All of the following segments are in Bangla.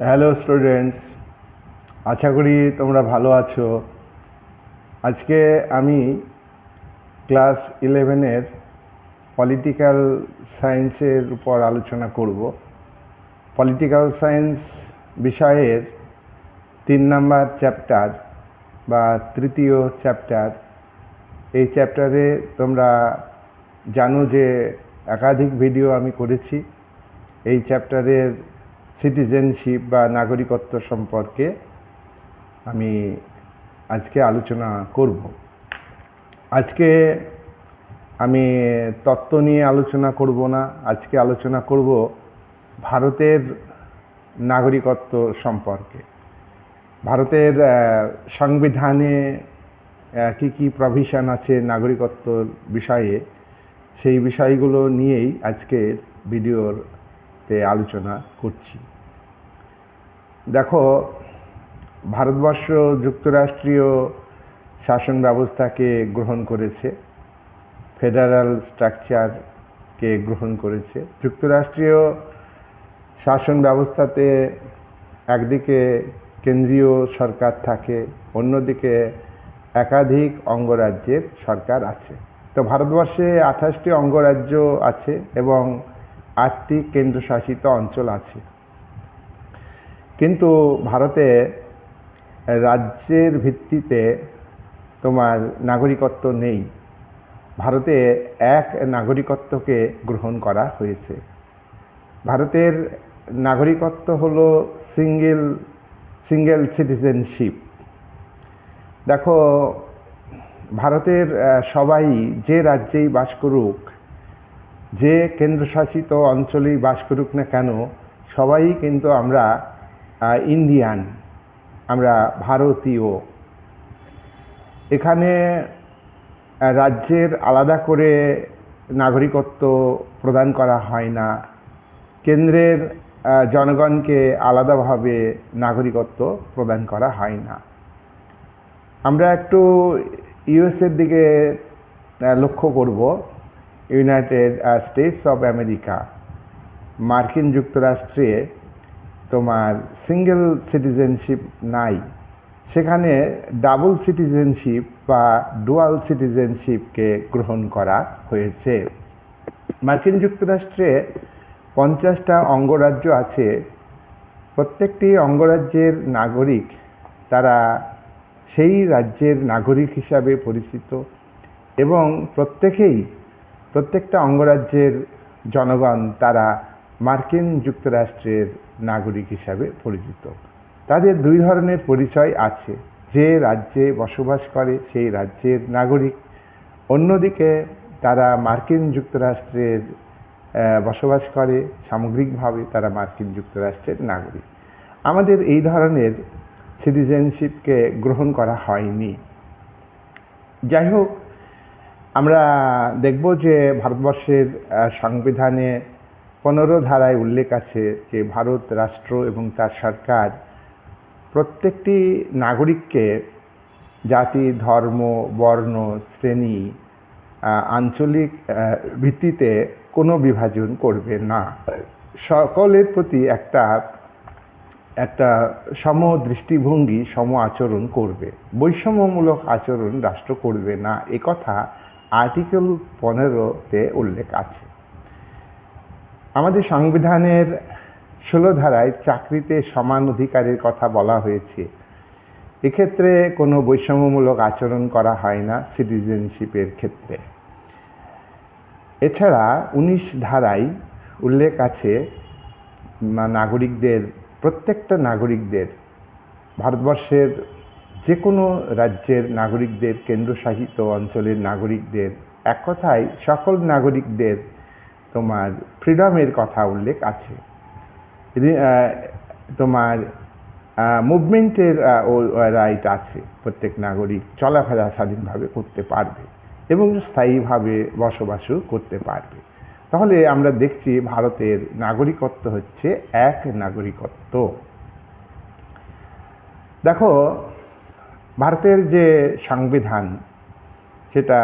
হ্যালো স্টুডেন্টস আশা করি তোমরা ভালো আছো। আজকে আমি ক্লাস ইলেভেনের পলিটিক্যাল সায়েন্সের উপর আলোচনা করব। পলিটিক্যাল সায়েন্স বিষয়ের তিন নাম্বার চ্যাপ্টার বা তৃতীয় চ্যাপ্টার এই চ্যাপ্টারে তোমরা জানো যে একাধিক ভিডিও আমি করেছি। এই চ্যাপ্টারের সিটিজেনশিপ বা নাগরিকত্ব সম্পর্কে আমি আজকে আলোচনা করব। আজকে আমি তত্ত্ব নিয়ে আলোচনা করব না, আজকে আলোচনা করব ভারতের নাগরিকত্ব সম্পর্কে। ভারতের সংবিধানে কি কি প্রভিশন আছে নাগরিকত্বর বিষয়ে, সেই বিষয়গুলো নিয়েই আজকের ভিডিওতে আলোচনা করছি। দেখো, ভারতবর্ষ যুক্তরাষ্ট্রীয় শাসন ব্যবস্থাকে গ্রহণ করেছে, ফেডারাল স্ট্রাকচারকে গ্রহণ করেছে। যুক্তরাষ্ট্রীয় শাসন ব্যবস্থাতে একদিকে কেন্দ্রীয় সরকার থাকে, অন্যদিকে একাধিক অঙ্গরাজ্যের সরকার আছে। তো ভারতবর্ষে আঠাশটি অঙ্গরাজ্য আছে এবং আটটি কেন্দ্রশাসিত অঞ্চল আছে। কিন্তু ভারতে রাজ্যের ভিত্তিতে তোমার নাগরিকত্ব নেই। ভারতে এক নাগরিকত্বকে গ্রহণ করা হয়েছে। ভারতের নাগরিকত্ব হলো সিঙ্গেল সিঙ্গেল সিটিজেনশিপ দেখো, ভারতের সবাই যে রাজ্যেই বাস করুক যে কেন্দ্রশাসিত অঞ্চলেই বাস করুক না কেন, সবাই কিন্তু আমরা ইন্ডিয়ান আমরা ভারতীয়। এখানে রাজ্যের আলাদা করে নাগরিকত্ব প্রদান করা হয় না। কেন্দ্রের জনগণকে আলাদাভাবে নাগরিকত্ব প্রদান করা হয় না। আমরা একটু ইউএসের দিকে লক্ষ্য করব। ইউনাইটেড স্টেটস অফ আমেরিকা মার্কিন যুক্তরাষ্ট্রে তোমার সিঙ্গেল সিটিজেনশিপ নাই। সেখানে ডাবল সিটিজেনশিপ বা ডুয়াল সিটিজেনশিপকে গ্রহণ করা হয়েছে। মার্কিন যুক্তরাষ্ট্রে পঞ্চাশটা অঙ্গরাজ্য আছে। প্রত্যেকটি অঙ্গরাজ্যের নাগরিক, তারা সেই রাজ্যের নাগরিক হিসাবে পরিচিত এবং প্রত্যেকেই প্রত্যেকটা অঙ্গরাজ্যের জনগণ তারা মার্কিন যুক্তরাষ্ট্রের নাগরিক হিসাবে পরিচিত। তাদের দুই ধরনের পরিচয় আছে। যে রাজ্যে বসবাস করে সেই রাজ্যের নাগরিক। অন্যদিকে তারা মার্কিন যুক্তরাষ্ট্রের বসবাস করে। সামগ্রিকভাবে তারা মার্কিন যুক্তরাষ্ট্রের নাগরিক। আমাদের এই ধরনের সিটিজেনশিপকে গ্রহণ করা হয়নি। যাই হোক আমরা দেখব যে ভারতবর্ষের সংবিধানে পনেরো ধারায় উল্লেখ আছে যে ভারত রাষ্ট্র এবং তার সরকার প্রত্যেকটি নাগরিককে জাতি, ধর্ম, বর্ণ, শ্রেণি আঞ্চলিক ভিত্তিতে কোনো বিভাজন করবে না। সকলের প্রতি একটা একটা সম দৃষ্টিভঙ্গি, সম আচরণ করবে। বৈষম্যমূলক আচরণ রাষ্ট্র করবে না। এ কথা আর্টিকেল পনেরোতে উল্লেখ আছে। আমাদের সংবিধানের ষোলো ধারায় চাকরিতে সমান অধিকারের কথা বলা হয়েছে। এক্ষেত্রে কোনো বৈষম্যমূলক আচরণ করা হয় না সিটিজেনশিপের ক্ষেত্রে। এছাড়া উনিশ ধারায় উল্লেখ আছে নাগরিকদের, প্রত্যেকটা নাগরিকদের ভারতবর্ষের যে কোনো রাজ্যের নাগরিকদের কেন্দ্রশাসিত অঞ্চলের নাগরিকদের, এক কথায় সকল নাগরিকদের তোমার ফ্রিডমের কথা উল্লেখ আছে। তোমার মুভমেন্টের ও রাইট আছে। প্রত্যেক নাগরিক চলাফেরা স্বাধীনভাবে করতে পারবে এবং স্থায়ীভাবে বসবাসও করতে পারবে। তাহলে আমরা দেখছি ভারতের নাগরিকত্ব হচ্ছে এক নাগরিকত্ব। দেখো ভারতের যে সংবিধান, সেটা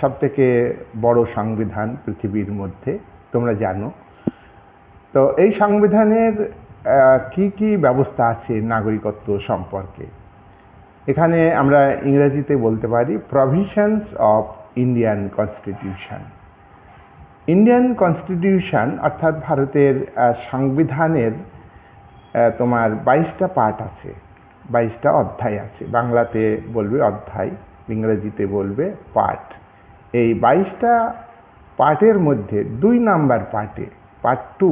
সবথেকে বড় সংবিধান পৃথিবীর মধ্যে, তোমরা জানো। তো এই সংবিধানের কি কি ব্যবস্থা আছে নাগরিকত্ব সম্পর্কে? এখানে আমরা ইংরেজিতে বলতে পারি provisions of Indian constitution. Indian constitution অর্থাৎ ভারতের সংবিধানের তোমার বাইশটা পার্ট আছে। বাইশটা অধ্যায় আছে। বাংলাতে বলবে অধ্যায়, ইংরেজিতে বলবে পার্ট এই বাইশটা পার্টের মধ্যে দুই নাম্বার পার্টে পার্ট টু,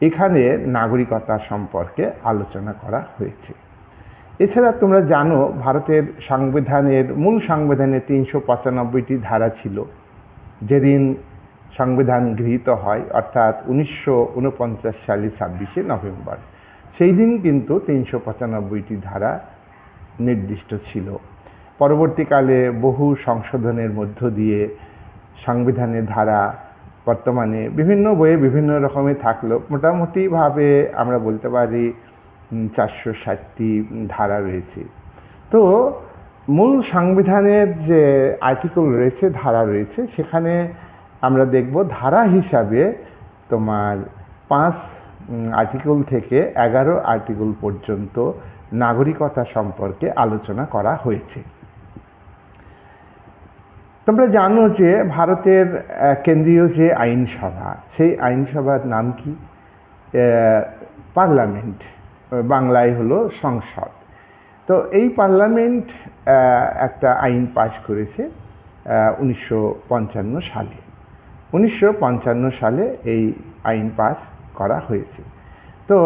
এখানে নাগরিকতা সম্পর্কে আলোচনা করা হয়েছে। এছাড়া তোমরা জানো, ভারতের সংবিধানের, মূল সংবিধানে তিনশো পঁচানব্বইটি ধারা ছিল। যেদিন সংবিধান গৃহীত হয়, অর্থাৎ উনিশশো উনপঞ্চাশ সালে ছাব্বিশে নভেম্বর। সেই দিন কিন্তু তিনশো পঁচানব্বইটি ধারা নির্দিষ্ট ছিল। পরবর্তীকালে বহু সংশোধনের মধ্য দিয়ে সংবিধানের ধারা বর্তমানে বিভিন্ন বইয়ে বিভিন্ন রকমের থাকলেও মোটামুটিভাবে আমরা বলতে পারি চারশো ষাটটি ধারা রয়েছে। তো মূল সংবিধানের যে আর্টিকেল রয়েছে, ধারা রয়েছে, সেখানে আমরা দেখব ধারা হিসাবে তোমার পাঁচ আর্টিকেল থেকে এগারো আর্টিকেল পর্যন্ত নাগরিকতা সম্পর্কে আলোচনা করা হয়েছে। তোমরা জানো যে ভারতের কেন্দ্রীয় যে আইনসভা, সেই আইনসভার নাম কি? পার্লামেন্ট, বাংলায় হলো সংসদ। তো এই পার্লামেন্ট একটা আইন পাশ করেছে উনিশশো পঞ্চান্ন সালে। উনিশশো পঞ্চান্ন সালে এই আইন পাস করা হয়েছে। তো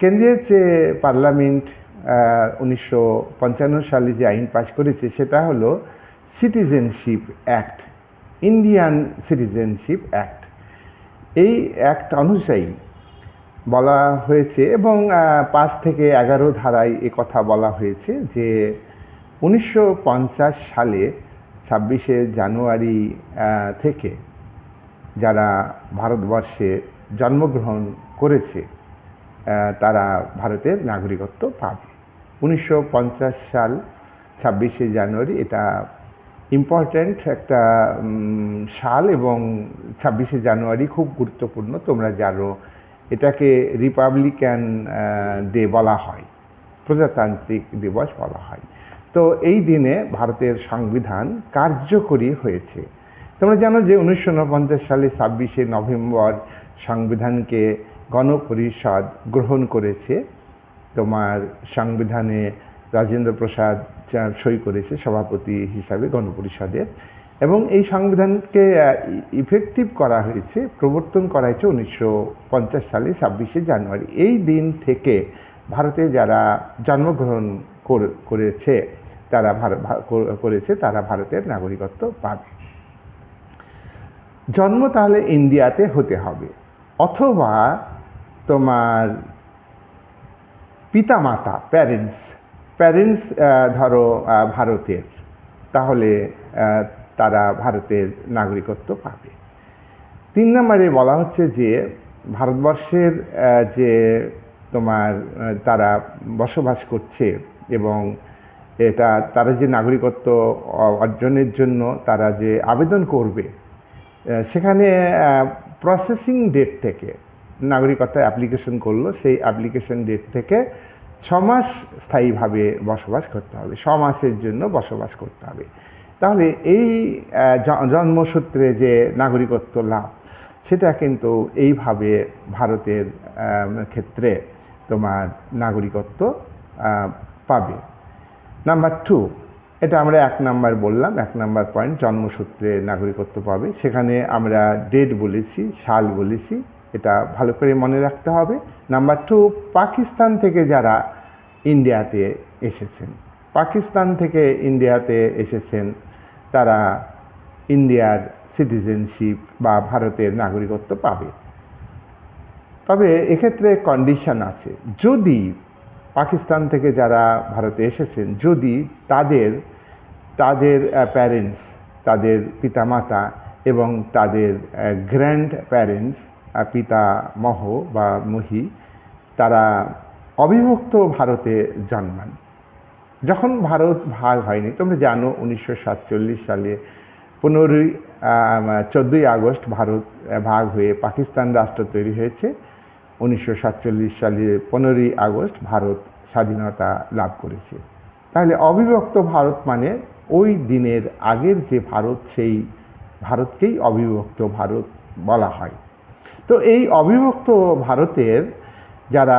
কেন্দ্রের যে পার্লামেন্ট উনিশশো পঞ্চান্ন সালে যে আইন পাশ করেছে, সেটা হলো citizenship act, Indian citizenship act. এই অ্যাক্ট অনুযায়ী বলা হয়েছে এবং পাঁচ থেকে এগারো ধারায় কথা বলা হয়েছে যে উনিশশো পঞ্চাশ সালে ছাব্বিশে জানুয়ারি থেকে যারা ভারতবর্ষে জন্মগ্রহণ করেছে তারা ভারতের নাগরিকত্ব পাবে। উনিশশো পঞ্চাশ সাল ছাব্বিশে জানুয়ারি এটা ইম্পর্ট্যান্ট একটা সাল এবং ছাব্বিশে জানুয়ারি খুব গুরুত্বপূর্ণ, তোমরা জানো, এটাকে রিপাবলিকান ডে বলা হয়, প্রজাতান্ত্রিক দিবস বলা হয়। তো এই দিনে ভারতের সংবিধান কার্যকরী হয়েছে। তোমরা জানো যে উনিশশো উনপঞ্চাশ সালে ছাব্বিশে নভেম্বর সংবিধানকে গণপরিষদ গ্রহণ করেছে, তোমার সংবিধানে রাজেন্দ্র প্রসাদ সই করেছে সভাপতি হিসাবে গণপরিষদের এবং এই সংবিধানকে ইফেক্টিভ করা হয়েছে, প্রবর্তন করা হয়েছে উনিশশো পঞ্চাশ সালে ছাব্বিশে জানুয়ারি। এই দিন থেকে ভারতে যারা জন্মগ্রহণ কর- করেছে, তারা করেছে, তারা ভারতের নাগরিকত্ব পাবে। জন্ম তাহলে ইন্ডিয়াতে হতে হবে। অথবা তোমার পিতামাতা প্যারেন্টস প্যারেন্টস ধরো ভারতের, তাহলে তারা ভারতের নাগরিকত্ব পাবে। তিন নম্বরে বলা হচ্ছে যে, ভারতবর্ষের যে তোমার তারা বসবাস করছে এবং এটা, তারা যে নাগরিকত্ব অর্জনের জন্য তারা যে আবেদন করবে সেখানে প্রসেসিং ডেট থেকে নাগরিকত্ব অ্যাপ্লিকেশন করল, সেই অ্যাপ্লিকেশন ডেট থেকে ছ মাস স্থায়ীভাবে বসবাস করতে হবে ছ মাসের জন্য বসবাস করতে হবে। তাহলে এই জন্মসূত্রে যে নাগরিকত্ব লাভ, সেটা কিন্তু এইভাবে ভারতের ক্ষেত্রে তোমার নাগরিকত্ব পাবে। নাম্বার টু এটা আমরা এক নাম্বার বললাম, এক নাম্বার পয়েন্ট জন্মসূত্রে নাগরিকত্ব পাবে। সেখানে আমরা ডেট বলেছি, সাল বলেছি, এটা ভালো করে মনে রাখতে হবে। নাম্বার টু পাকিস্তান থেকে যারা ইন্ডিয়াতে এসেছেন, পাকিস্তান থেকে ইন্ডিয়াতে এসেছেন, তারা ইন্ডিয়ার সিটিজেনশিপ বা ভারতের নাগরিকত্ব পাবে। তবে এক্ষেত্রে কন্ডিশন আছে। যদি পাকিস্তান থেকে যারা ভারতে এসেছেন, যদি তাদের তাদের প্যারেন্টস তাদের পিতামাতা এবং তাদের গ্র্যান্ড প্যারেন্টস পিতামহ বা মহি, তারা অবিভক্ত ভারতে জন্মান। যখন ভারত ভাগ হয়নি, তোমরা জানো উনিশশো সাতচল্লিশ সালে পনেরোই চোদ্দোই আগস্ট ভারত ভাগ হয়ে পাকিস্তান রাষ্ট্র তৈরি হয়েছে। উনিশশো সাতচল্লিশ সালে পনেরোই আগস্ট ভারত স্বাধীনতা লাভ করেছে। তাহলে অবিভক্ত ভারত মানে ওই দিনের আগের যে ভারত, সেই ভারতকেই অবিভক্ত ভারত বলা হয়। তো এই অবিভক্ত ভারতের যারা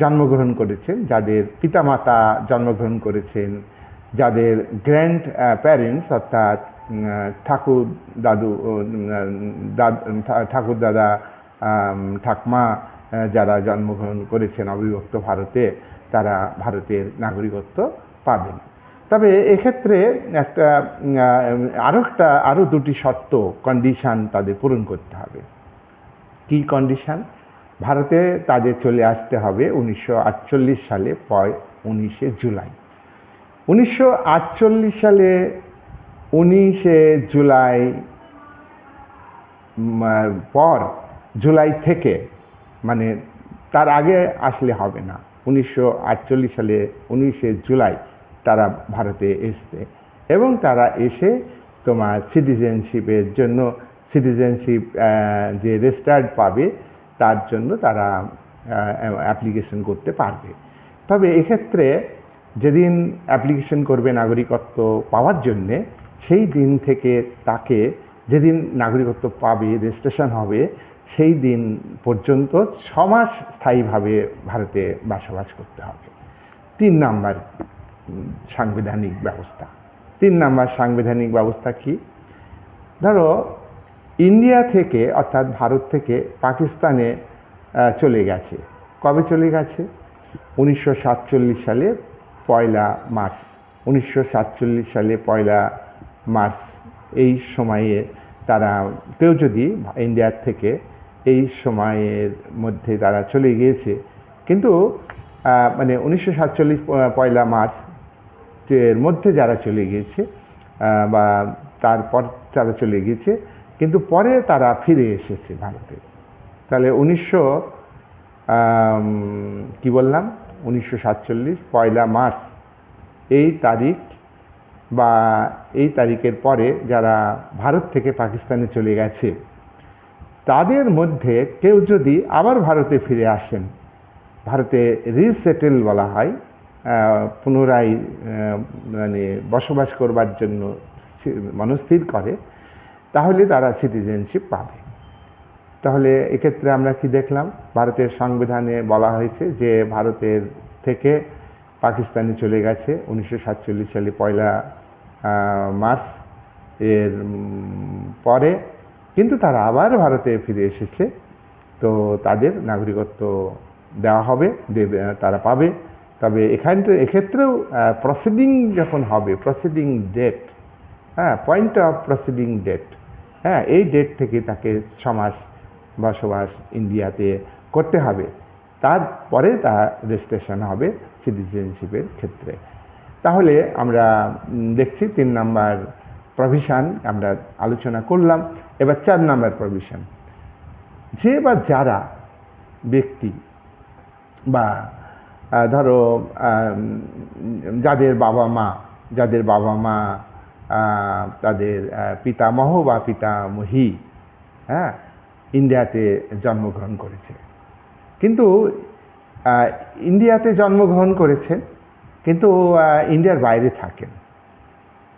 জন্মগ্রহণ করেছেন, যাদের পিতামাতা জন্মগ্রহণ করেছেন, যাদের গ্র্যান্ড প্যারেন্টস অর্থাৎ ঠাকুর দাদু ঠাকুর দাদা ঠাকমা যারা জন্মগ্রহণ করেছেন অবিভক্ত ভারতে, তারা ভারতের নাগরিকত্ব পাবেন। তবে এক্ষেত্রে একটা আরও একটা আরও দুটি শর্ত কন্ডিশান তাদের পূরণ করতে হবে। কি কন্ডিশান ভারতে তাদের চলে আসতে হবে উনিশশো আটচল্লিশ সালে, পয় উনিশে জুলাই। উনিশশো আটচল্লিশ সালে উনিশে জুলাই পর জুলাই থেকে মানে তার আগে আসলে হবে না। উনিশশো আটচল্লিশ সালে উনিশে জুলাই তারা ভারতে এসছে এবং তারা এসে তোমার সিটিজেনশিপের জন্য, সিটিজেনশিপ যে রেজিস্টার্ড পাবে তার জন্য তারা অ্যাপ্লিকেশন করতে পারবে। তবে এক্ষেত্রে যেদিন অ্যাপ্লিকেশন করবে নাগরিকত্ব পাওয়ার জন্যে, সেই দিন থেকে তাকে যেদিন নাগরিকত্ব পাবে, রেজিস্ট্রেশন হবে সেই দিন পর্যন্ত ছ মাস স্থায়ীভাবে ভারতে বসবাস করতে হবে। তিন নাম্বার সাংবিধানিক ব্যবস্থা। তিন নাম্বার সাংবিধানিক ব্যবস্থা কি? ধরো, ইন্ডিয়া থেকে, অর্থাৎ ভারত থেকে পাকিস্তানে চলে গেছে। কবে চলে গেছে? উনিশশো সাতচল্লিশ সালে পয়লা মার্চ। উনিশশো সাতচল্লিশ সালে পয়লা মার্চ। এই সময়ে তারা কেউ যদি ইন্ডিয়ার থেকে এই সময়ের মধ্যে তারা চলে গিয়েছে। কিন্তু মানে উনিশশো সাতচল্লিশ পয়লা মার্চ এর মধ্যে যারা চলে গিয়েছে বা তারপর যারা চলে গিয়েছে, কিন্তু পরে তারা ফিরে এসেছে ভারতে। তাহলে উনিশশো কি বললাম? উনিশশো সাতচল্লিশ পয়লা মার্চ এই তারিখ বা এই তারিখের পরে যারা ভারত থেকে পাকিস্তানে চলে গেছে তাদের মধ্যে কেউ যদি আবার ভারতে ফিরে আসেন, ভারতে রিসেটেল বলা হয় পুনরায় মানে বসবাস করবার জন্য মনস্থির করে, তাহলে তারা সিটিজেনশিপ পাবে। তাহলে এক্ষেত্রে আমরা কি দেখলাম? ভারতের সংবিধানে বলা হয়েছে যে ভারতের থেকে পাকিস্তানে চলে গেছে উনিশশো সাতচল্লিশ সালে পয়লা মার্চ এর পরে। কিন্তু তারা আবার ভারতে ফিরে এসেছে। তো তাদের নাগরিকত্ব দেওয়া হবে দেবে তারা পাবে। তবে এখান এক্ষেত্রেও প্রসিডিং যখন হবে প্রসিডিং ডেট হ্যাঁ পয়েন্ট অফ প্রসিডিং ডেট হ্যাঁ এই ডেট থেকে তাকে সমাজ বসবাস ইন্ডিয়াতে করতে হবে। তারপরে তা রেজিস্ট্রেশন হবে সিটিজেনশিপের ক্ষেত্রে। তাহলে আমরা দেখছি তিন নাম্বার প্রভিশন আমরা আলোচনা করলাম, এবার চার নাম্বার প্রভিশন যে বা যারা ব্যক্তি বা ধরো যাদের বাবা মা, যাদের বাবা মা তাদের পিতামহ বা পিতামহী হ্যাঁ ইন্ডিয়াতে জন্মগ্রহণ করেছে। কিন্তু ইন্ডিয়াতে জন্মগ্রহণ করেছেন কিন্তু ইন্ডিয়ার বাইরে থাকেন।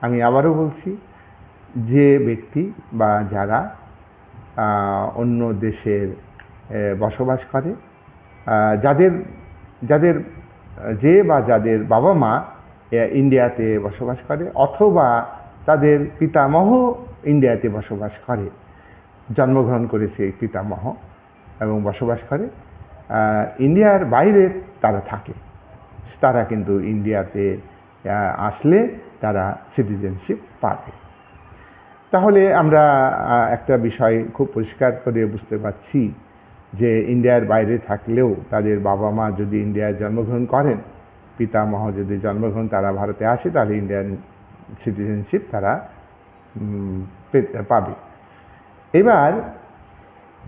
আমি আবারও বলছি, যে ব্যক্তি বা যারা অন্য দেশের বসবাস করে যাদের যাদের, যে বা যাদের বাবা মা ইন্ডিয়াতে বসবাস করে, অথবা তাদের পিতামহ ইন্ডিয়াতে বসবাস করে, জন্মগ্রহণ করেছে এই পিতামহ এবং বসবাস করে ইন্ডিয়ার বাইরে তারা থাকে। তারা কিন্তু ইন্ডিয়াতে আসলে তারা সিটিজেনশিপ পাবে। তাহলে আমরা একটা বিষয় খুব পরিষ্কার করে বুঝতে পারছি যে ইন্ডিয়ার বাইরে থাকলেও তাদের বাবা মা যদি ইন্ডিয়ায় জন্মগ্রহণ করেন, পিতামহ যদি জন্মগ্রহণ, তারা ভারতে আসে, তাহলে ইন্ডিয়ান সিটিজেনশিপ তারা পাবে। এবার,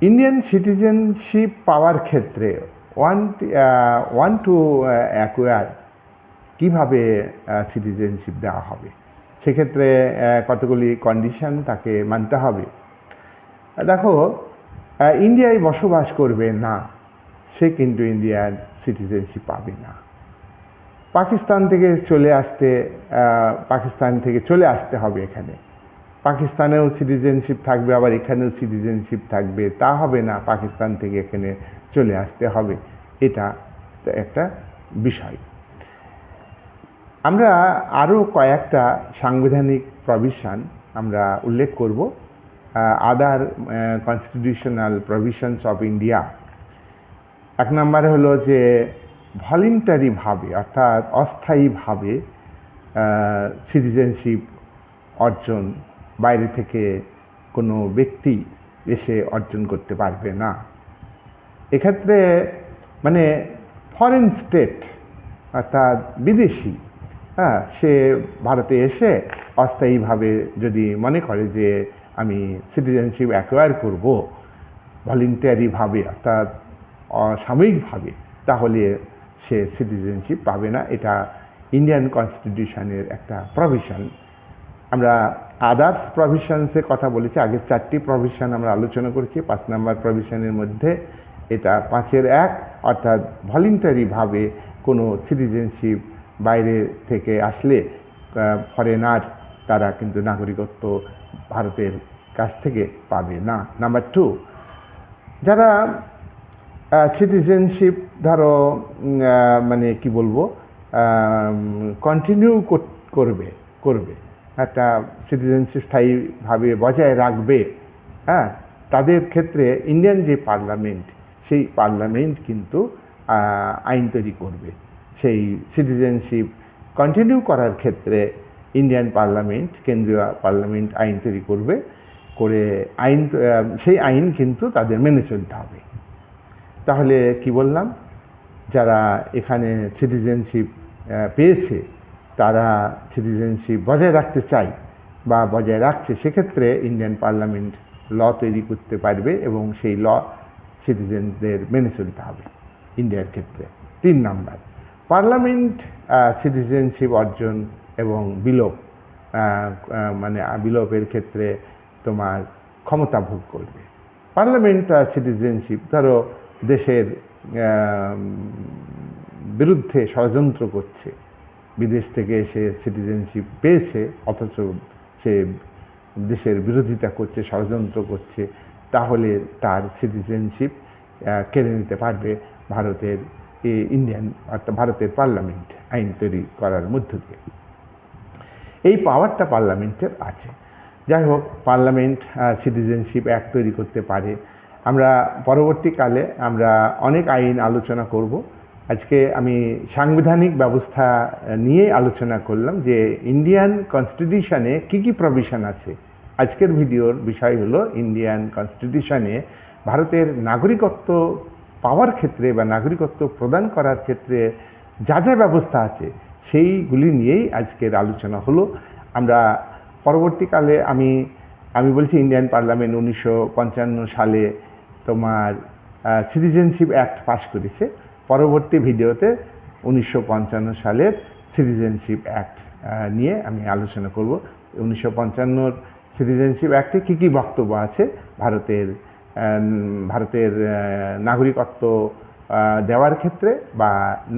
ইন্ডিয়ান সিটিজেনশিপ পাওয়ার ক্ষেত্রে ওয়ান ওয়ান টু অ্যাকোয়ার কীভাবে সিটিজেনশিপ দেওয়া হবে? সেক্ষেত্রে কতগুলি কন্ডিশন তাকে মানতে হবে? দেখো ইন্ডিয়ায় বসবাস করবে না, সে কিন্তু ইন্ডিয়ার সিটিজেনশিপ পাবে না। পাকিস্তান থেকে চলে আসতে পাকিস্তান থেকে চলে আসতে হবে এখানে। পাকিস্তানেও সিটিজেনশিপ থাকবে, আবার এখানেও সিটিজেনশিপ থাকবে, তা হবে না পাকিস্তান থেকে এখানে চলে আসতে হবে। এটা একটা বিষয়। আমরা আরও কয়েকটা সাংবিধানিক প্রভিশন আমরা উল্লেখ করব other constitutional provisions of India এক নম্বরে হলো যে ভলেন্টারিভাবে অর্থাৎ অস্থায়ীভাবে সিটিজেনশিপ অর্জন বাইরে থেকে কোনো ব্যক্তি এসে অর্জন করতে পারবে না। এক্ষেত্রে মানে ফরেন স্টেট অর্থাৎ বিদেশি হ্যাঁ সে ভারতে এসে অস্থায়ীভাবে যদি মনে করে যে আমি সিটিজেনশিপ অ্যাকোয়ার করব ভলেন্টারিভাবে অর্থাৎ অসাময়িকভাবে, তাহলে সে সিটিজেনশিপ পাবে না। এটা ইন্ডিয়ান কনস্টিটিউশনের একটা প্রভিশন আমরা আদার্স প্রভিশনসে কথা বলেছি, আগে চারটি প্রভিশন আমরা আলোচনা করেছি, পাঁচ নাম্বার প্রভিশনের মধ্যে এটা পাঁচের এক, অর্থাৎ ভলেন্টারিভাবে কোনো সিটিজেনশিপ বাইরে থেকে আসলে ফরেনার তারা কিন্তু নাগরিকত্ব ভারতের কাছ থেকে পাবে না। নাম্বার টু যারা সিটিজেনশিপ ধরো মানে কি বলব কন্টিনিউ করবে করবে। একটা সিটিজেনশিপ স্থায়ীভাবে বজায় রাখবে হ্যাঁ? তাদের ক্ষেত্রে ইন্ডিয়ান যে পার্লামেন্ট সেই পার্লামেন্ট কিন্তু আইন তৈরি করবে। সেই সিটিজেনশিপ কন্টিনিউ করার ক্ষেত্রে ইন্ডিয়ান পার্লামেন্ট কেন্দ্রীয় পার্লামেন্ট আইন তৈরি করবে, করে আইন সেই আইন কিন্তু তাদের মেনে চলতে হবে। তাহলে কি বললাম? যারা এখানে সিটিজেনশিপ পেয়েছে, তারা সিটিজেনশিপ বজায় রাখতে চায় বা বজায় রাখছে, সেক্ষেত্রে ইন্ডিয়ান পার্লামেন্ট ল তৈরি করতে পারবে এবং সেই ল সিটিজেনদের মেনে চলতে হবে। ইন্ডিয়ার ক্ষেত্রে। তিন নাম্বার। পার্লামেন্ট সিটিজেনশিপ অর্জন এবং বিলোপ মানে বিলোপের ক্ষেত্রে তোমার ক্ষমতা ভোগ করবে। পার্লামেন্ট সিটিজেনশিপ ধরো দেশের বিরুদ্ধে ষড়যন্ত্র করছে। বিদেশ থেকে সে সিটিজেনশিপ পেয়েছে, অথচ সে দেশের বিরোধিতা করছে, ষড়যন্ত্র করছে, তাহলে তার সিটিজেনশিপ কেড়ে নিতে পারবে ভারতের ইন্ডিয়ান অর্থাৎ ভারতের পার্লামেন্ট আইন তৈরি করার মধ্য দিয়ে। এই পাওয়ারটা পার্লামেন্টের আছে। যাই হোক পার্লামেন্ট সিটিজেনশিপ অ্যাক্ট তৈরি করতে পারে। আমরা পরবর্তীকালে আমরা অনেক আইন আলোচনা করব। আজকে আমি সাংবিধানিক ব্যবস্থা নিয়ে আলোচনা করলাম যে ইন্ডিয়ান কনস্টিটিউশনে কি কি প্রভিশন আছে। আজকের ভিডিওর বিষয় হলো ইন্ডিয়ান কনস্টিটিউশনে ভারতের নাগরিকত্ব পাওয়ার ক্ষেত্রে বা নাগরিকত্ব প্রদান করার ক্ষেত্রে যা যা ব্যবস্থা আছে, সেইগুলি নিয়েই আজকের আলোচনা হলো। আমরা পরবর্তীকালে আমি আমি বলছি ইন্ডিয়ান পার্লামেন্ট উনিশশো পঞ্চান্ন সালে তোমার সিটিজেনশিপ অ্যাক্ট পাশ করেছে। পরবর্তী ভিডিওতে উনিশশো পঞ্চান্ন সালের সিটিজেনশিপ অ্যাক্ট নিয়ে আমি আলোচনা করব। উনিশশো পঞ্চান্নর সিটিজেনশিপ অ্যাক্টে কী কী বক্তব্য আছে? ভারতের ভারতের নাগরিকত্ব দেওয়ার ক্ষেত্রে বা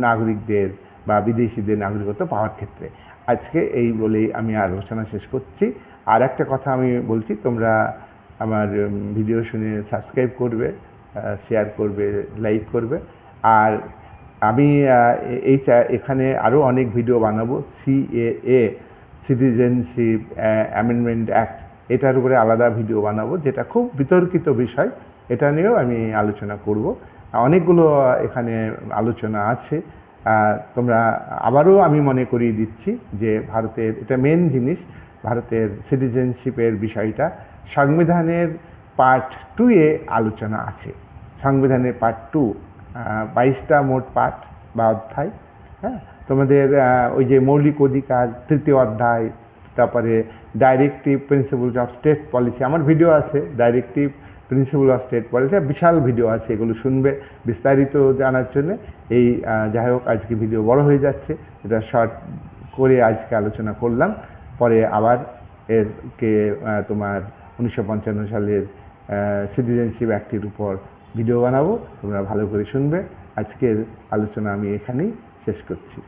নাগরিকদের বা বিদেশিদের নাগরিকত্ব পাওয়ার ক্ষেত্রে। আজকে এই বলেই আমি আলোচনা শেষ করছি। আর একটা কথা আমি বলছি, তোমরা আমার ভিডিও শুনে সাবস্ক্রাইব করবে শেয়ার করবে, লাইক করবে। আর আমি এই এখানে আরও অনেক ভিডিও বানাবো। সিএএ সিটিজেনশিপ অ্যামেন্ডমেন্ট অ্যাক্ট এটার উপরে আলাদা ভিডিও বানাবো, যেটা খুব বিতর্কিত বিষয়। এটা নিয়েও আমি আলোচনা করব। অনেকগুলো এখানে আলোচনা আছে। তোমরা আবারও আমি মনে করিয়ে দিচ্ছি যে ভারতের, এটা মেন জিনিস, ভারতের সিটিজেনশিপের বিষয়টা। সংবিধানের পার্ট টু এ আলোচনা আছে। সংবিধানের পার্ট টু বাইশটা মোট পাঠ বা অধ্যায় হ্যাঁ? তোমাদের ওই যে মৌলিক অধিকার, তৃতীয় অধ্যায় তারপরে directive principle of state policy আমার ভিডিও আছে directive principle of state policy Vishal video আছে, এগুলো শুনবে বিস্তারিত জানার জন্য। এই যাই হোক, আজকে ভিডিও বড় হয়ে যাচ্ছে, এটা শর্ট করে আজকে আলোচনা করলাম। পরে আবার এরকে তোমার উনিশশো পঞ্চান্ন সালের সিটিজেনশিপ অ্যাক্টের উপর ভিডিও বানাবো, তোমরা ভালো করে শুনবে। আজকের আলোচনা আমি এখানেই শেষ করছি।